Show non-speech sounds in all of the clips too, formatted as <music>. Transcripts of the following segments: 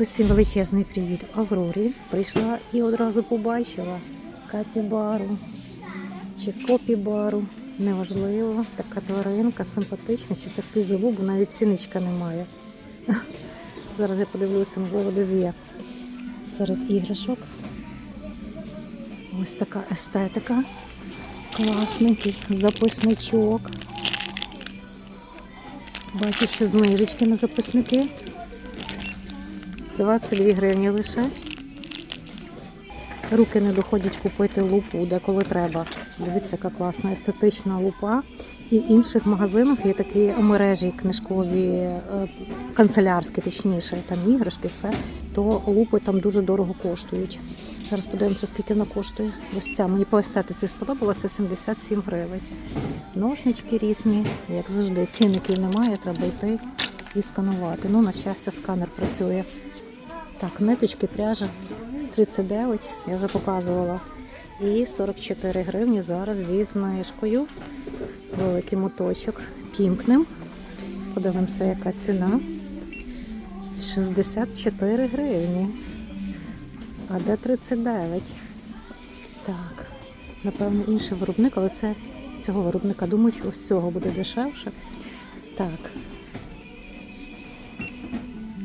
Усім величезний привіт Аврорі. Прийшла і одразу побачила капібару чи копібару. Неважливо, така тваринка, симпатична. Ще це хтось забув, бо навіть ціничка немає. <laughs> Зараз я подивлюся, можливо, десь є серед іграшок. Ось така естетика. Класненький записничок. Бачу, що знижечки на записники. 22 гривні лише. Руки не доходять купити лупу, деколи треба. Дивіться, яка класна естетична лупа. І в інших магазинах є такі мережі книжкові, е, канцелярські, точніше, там іграшки, все, то лупи там дуже дорого коштують. Зараз подивимося, скільки вона коштує. Ось ця мені по естетиці сподобалася 77 гривень. Ножнички різні, як завжди, цінників немає, треба йти і сканувати. Ну, на щастя, сканер працює. Так, ниточки, пряжа 39, я вже показувала. І 44 гривні зараз зі знижкою. Великий моточок. Пімкнем. Подивимося, яка ціна. 64 гривні. А де 39? Так. Напевно, інший виробник, але це цього виробника. Думаю, що ось цього буде дешевше. Так.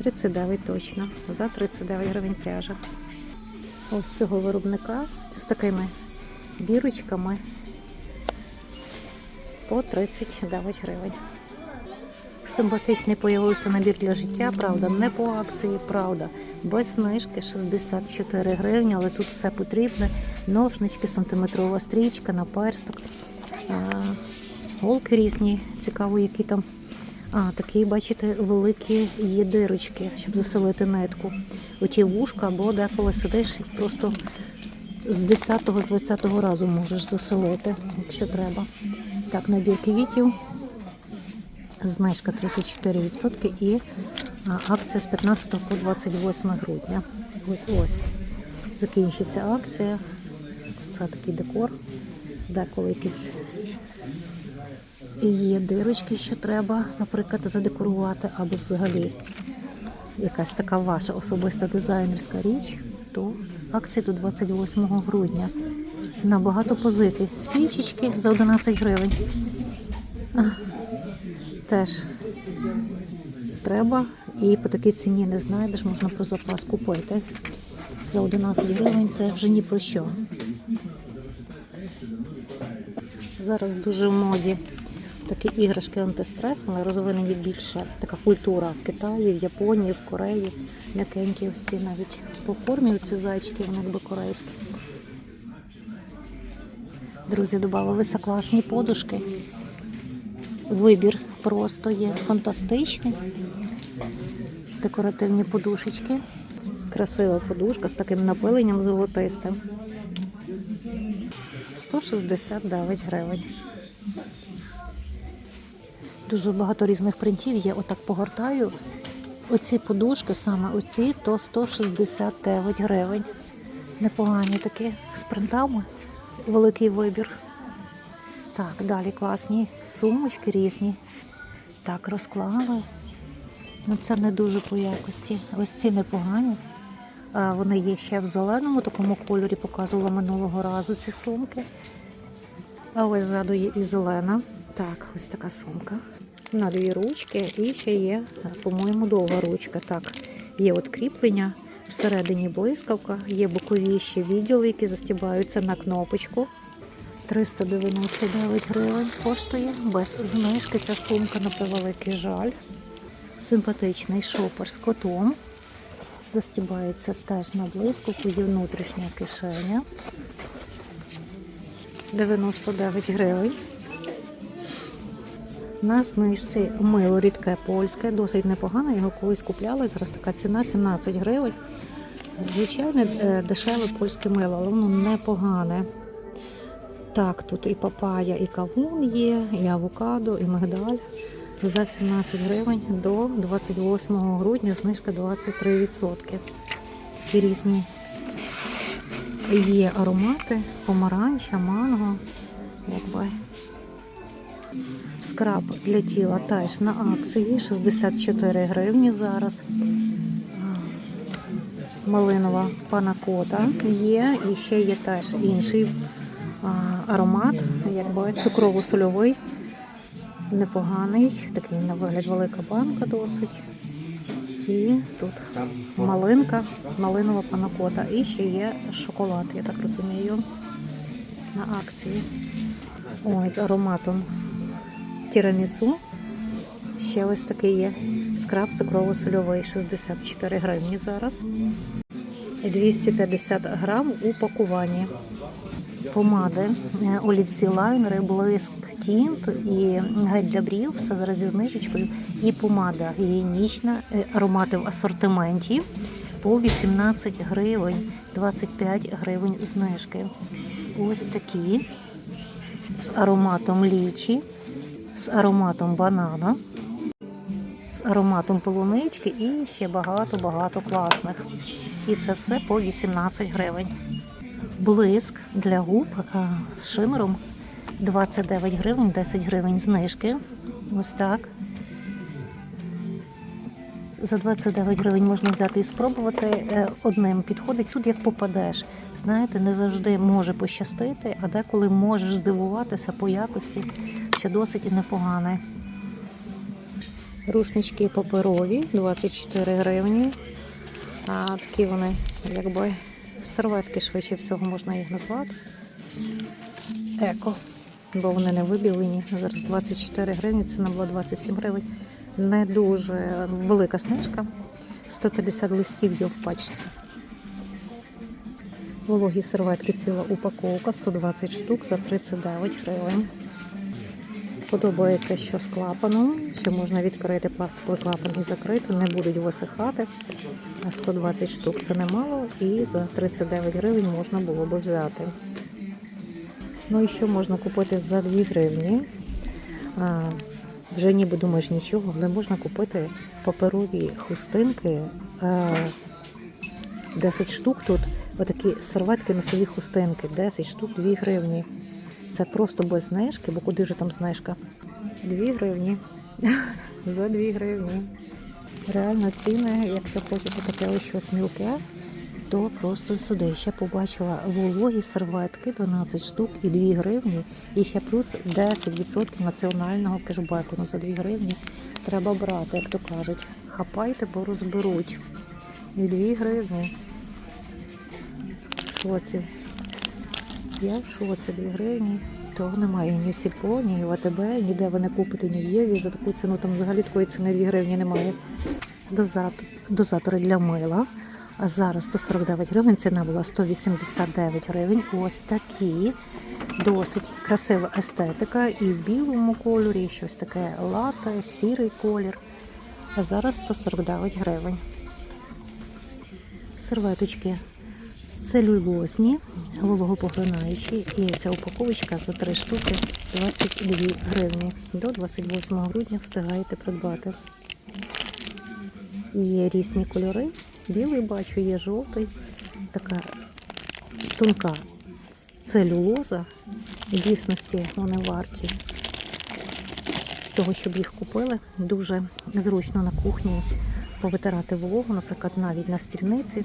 39 точно. За 39 гривень пряжа. Ось цього виробника з такими бірочками по 39 гривень. Симпатичний появився набір для життя, правда, не по акції, правда. Без знижки 64 гривні, але тут все потрібне. Ножнички, сантиметрова стрічка, наперсток, голки різні, цікаво, які там. А, такі, бачите, великі є дирочки, щоб заселити нитку. Оті вушка, або деколи сидиш і просто з 10-20 разу можеш заселити, якщо треба. Так, набір квітів. Знижка 34% і акція з 15 по 28 грудня. Ось ось. Закінчиться акція. Це такий декор. Деколи якісь є дирочки, що треба, наприклад, задекорувати, або взагалі якась така ваша особиста дизайнерська річ, то акція до 28 грудня. На багато позицій. Свічечки за 11 гривень. Теж треба і по такій ціні не знайдеш, можна про запас купити. За 11 гривень це вже ні про що. Зараз дуже в моді такі іграшки антистрес, вони розвинені більше. Така культура в Китаї, в Японії, в Кореї. М'якенькі ось ці навіть по формі ці зайчики, вони якби корейські. Друзі, додавалися класні подушки. Вибір просто є фантастичний. Декоративні подушечки. Красива подушка з таким напиленням золотистим. 169 гривень. Дуже багато різних принтів є. Отак погортаю. Оці подушки, саме оці, то 169 гривень. Непогані такі з принтами. Великий вибір. Так, далі класні сумочки різні. Так, розклали. Ну, це не дуже по якості. Ось ці непогані. А, вони є ще в зеленому такому кольорі, показувала минулого разу ці сумки. А ось ззаду є і зелена. Так, ось така сумка. На дві ручки і ще є, по-моєму, довга ручка. Так, є от кріплення, всередині блискавка, є бокові ще відділи, які застібаються на кнопочку. 399 гривень коштує. Без знижки ця сумка на превеликий жаль. Симпатичний шопер з котом. Застібається теж на блискавку, є внутрішня кишеня. 99 гривень. На знижці мило рідке польське, досить непогане. Його колись купляли. Зараз така ціна 17 гривень. Звичайне е, дешеве польське мило, але воно непогане. Так, тут і папая, і кавун є, і авокадо, і мигдаль. За 17 гривень до 28 грудня знижка 23%. Такі різні є аромати, помаранча, манго. Якби. Скраб для тіла теж на акції 64 гривні зараз. малинова панакота є, і ще є теж інший аромат, якби цукрово-сольовий, непоганий, такий на вигляд велика банка досить. І тут малинка, малинова панакота. І ще є шоколад, я так розумію, на акції. Ой, з ароматом тірамісу. Ще ось такий є скраб цукрово-сольовий, 64 гривні зараз. 250 грам у пакуванні. Помади, е, олівці лайнери, блиск, тінт і гель для брів, все зараз зі знижечкою. І помада гігієнічна, е, аромати в асортименті по 18 гривень, 25 гривень знижки. Ось такі з ароматом лічі, з ароматом банана, з ароматом полунички і ще багато-багато класних. І це все по 18 гривень. Блиск для губ з шимером 29 гривень, 10 гривень знижки. Ось так. За 29 гривень можна взяти і спробувати. Е, Одним підходить тут, як попадеш. Знаєте, не завжди може пощастити, а деколи можеш здивуватися по якості, що досить і непогане. Рушнички паперові 24 гривні. А такі вони, якби серветки швидше всього можна їх назвати. Еко, бо вони не вибілені. Зараз 24 гривні, ціна була 27 гривень. Не дуже велика знижка. 150 листів є в пачці. Вологі серветки ціла упаковка 120 штук за 39 гривень. Подобається, що з клапаном, що можна відкрити пластиковий клапан і закрити, не будуть висихати. 120 штук це немало, і за 39 гривень можна було би взяти. Ну і що можна купити за 2 гривні? А, вже ніби думаєш нічого, але можна купити паперові хустинки. А, 10 штук тут, отакі серветки носові хустинки, 10 штук 2 гривні. Це просто без знижки, бо куди ж там знижка? 2 гривні. <laughs> За 2 гривні. Реально ціни, якщо хочете таке ось щось мілке, то просто сюди. Ще побачила вологі серветки 12 штук і 2 гривні. І ще плюс 10% національного кешбеку. Ну за 2 гривні треба брати, як то кажуть. Хапайте, бо розберуть. І 2 гривні. В шоці. Я в шоці 2 гривні. Того немає ні в Сільпо, ні в АТБ, ніде ви не купите, ні в Єві. За таку ціну там взагалі такої ціни 2 гривні немає. Дозатори для мила. А зараз 149 гривень, ціна була 189 гривень. Ось такі. Досить красива естетика і в білому кольорі, і щось таке лате, сірий колір. А зараз 149 гривень. Серветочки целюлозні, вологопоглинаючі. І ця упаковочка за 3 штуки 22 гривні. До 28 грудня встигаєте придбати. Є різні кольори. Білий бачу, є жовтий, така тонка целюлоза. В дійсності вони варті того, щоб їх купили. Дуже зручно на кухні повитирати вологу, наприклад, навіть на стільниці.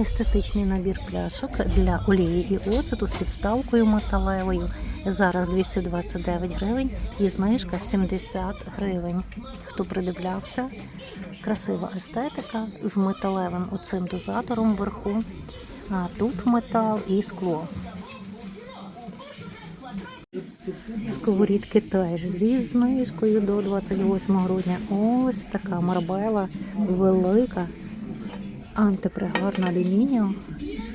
Естетичний набір пляшок для олії і оцету з підставкою металевою. Зараз 229 гривень і знижка 70 гривень. Хто придивлявся, красива естетика з металевим оцим дозатором вверху. А тут метал і скло. Сковорідки теж зі знижкою до 28 грудня. Ось така марбела велика. Антипригарна алюмінію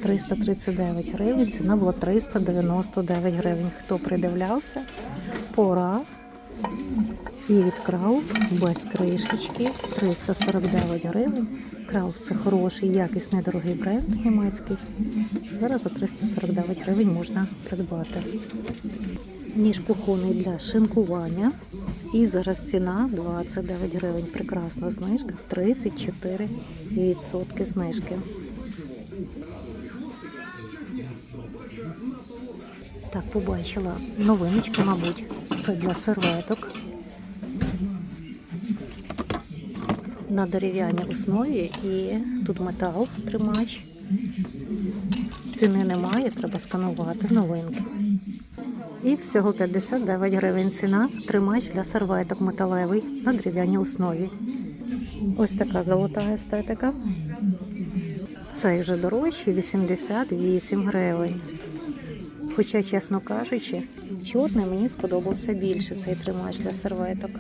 339 гривень. Ціна була 399 гривень. Хто придивлявся, пора. І від без кришечки 349 гривень. Крауф це хороший, якісний, дорогий бренд німецький. Зараз за 349 гривень можна придбати. Ніж кухонний для шинкування. І зараз ціна 29 гривень. Прекрасна знижка, 34% знижки. Так, побачила новиночки, мабуть. Це для серветок. На дерев'яній основі і тут метал тримач. Ціни немає, треба сканувати новинки. І всього 59 гривень ціна, тримач для серветок металевий на дерев'яній основі. Ось така золота естетика. Цей вже дорожчий 88 гривень. Хоча, чесно кажучи, чорний мені сподобався більше цей тримач для серветок.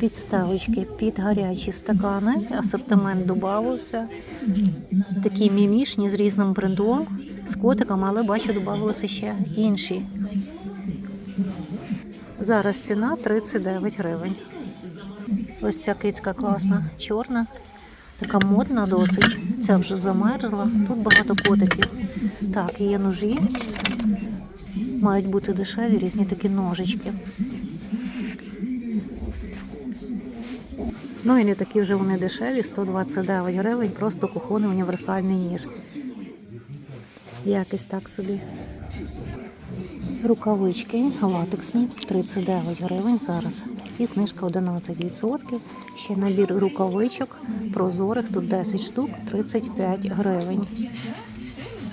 Підставочки під гарячі стакани, асортимент додавався. Такі мімішні з різним брендом, з котиками, але бачу, додавалися ще інші. Зараз ціна 39 гривень. Ось ця кицька класна, чорна, така модна досить. Ця вже замерзла. Тут багато котиків. Так, є ножі. Мають бути дешеві різні такі ножички. Ну і не такі вже вони дешеві, 129 гривень, просто кухонний універсальний ніж. Якось так собі. Рукавички латексні 39 гривень зараз. І знижка 11%. Ще набір рукавичок прозорих, тут 10 штук, 35 гривень.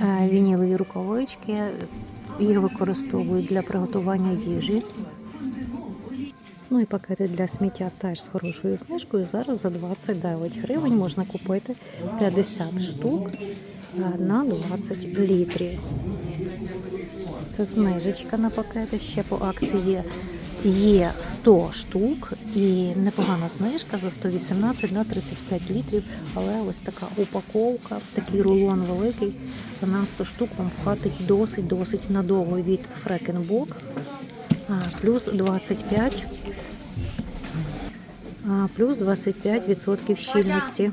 Е, Вінілові рукавички, їх використовують для приготування їжі. Ну і пакети для сміття теж з хорошою знижкою. Зараз за 29 гривень можна купити 50 штук е, на 20 літрів. Це знижечка на пакети. Ще по акції є, є 100 штук і непогана знижка за 118 на 35 літрів. Але ось така упаковка, такий рулон великий. На 100 штук вам хватить досить досить надовго від Фрекенбок. Плюс 25 а, плюс 25% щільності.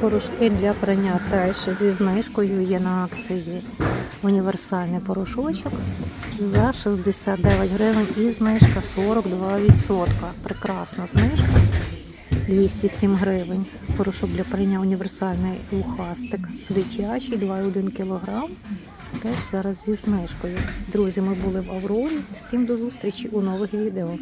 Порошки для прання теж зі знижкою є на акції. Універсальний порошочок за 69 гривень і знижка 42%. Прекрасна знижка. 207 гривень. Порошок для прання універсальний лухастик. Дитячий 2,1 кг. Теж зараз зі знижкою. Друзі, ми були в Аврорі. Всім до зустрічі у нових відео.